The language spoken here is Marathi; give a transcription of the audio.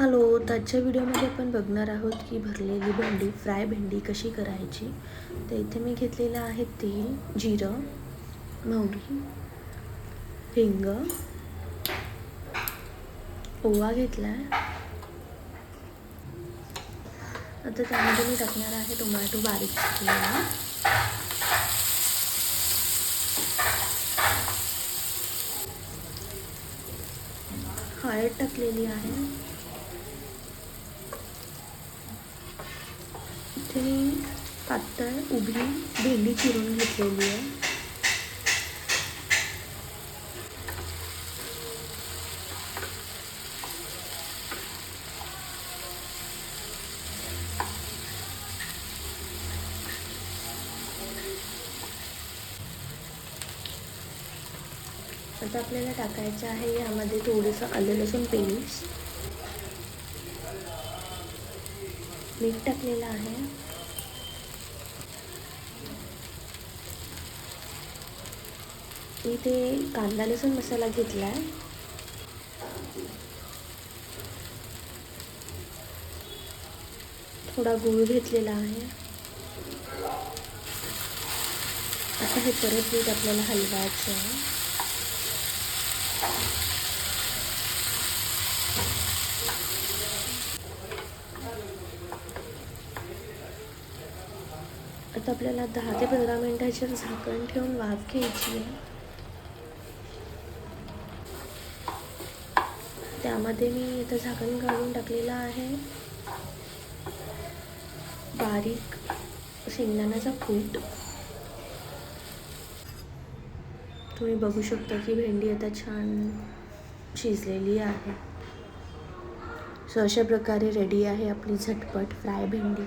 हॅलो आजच्या व्हिडिओमध्ये आपण बघणार आहोत की भरलेली भेंडी फ्राय भेंडी कशी करायची? तर इथे मी घेतलेलं आहे तेल जिरं मोहरी हिंग ओवा घेतला आहे आता त्यामध्ये मी टाकणार आहे टोमॅटो बारीक चिरलेला. हळद टाकलेली आहे. इथे पातळ उभी भेंडी चिरून घेतलेली आहे. आता आपल्याला टाकायचं आहे यामध्ये थोडंसं आलं लसूण पेस्ट. मीठ टाकलेलं आहे. इथे कांदा लसूण मसाला घेतला आहे थोडा गूळ घेतलेला आहे. आता हे परत पीठ आपल्याला हलवायचं आहे. आता आपल्याला दहा ते पंधरा मिनटाची झाकण ठेवून वाफ घ्यायची आहे. त्यामध्ये मी इथं झाकण काढून टाकलेलं आहे. बारीक शेंगदाण्याचा फूट तुम्ही बघू शकता की भेंडी आता छान शिजलेली आहे. सो अशा प्रकारे रेडी आहे आपली झटपट फ्राय भेंडी.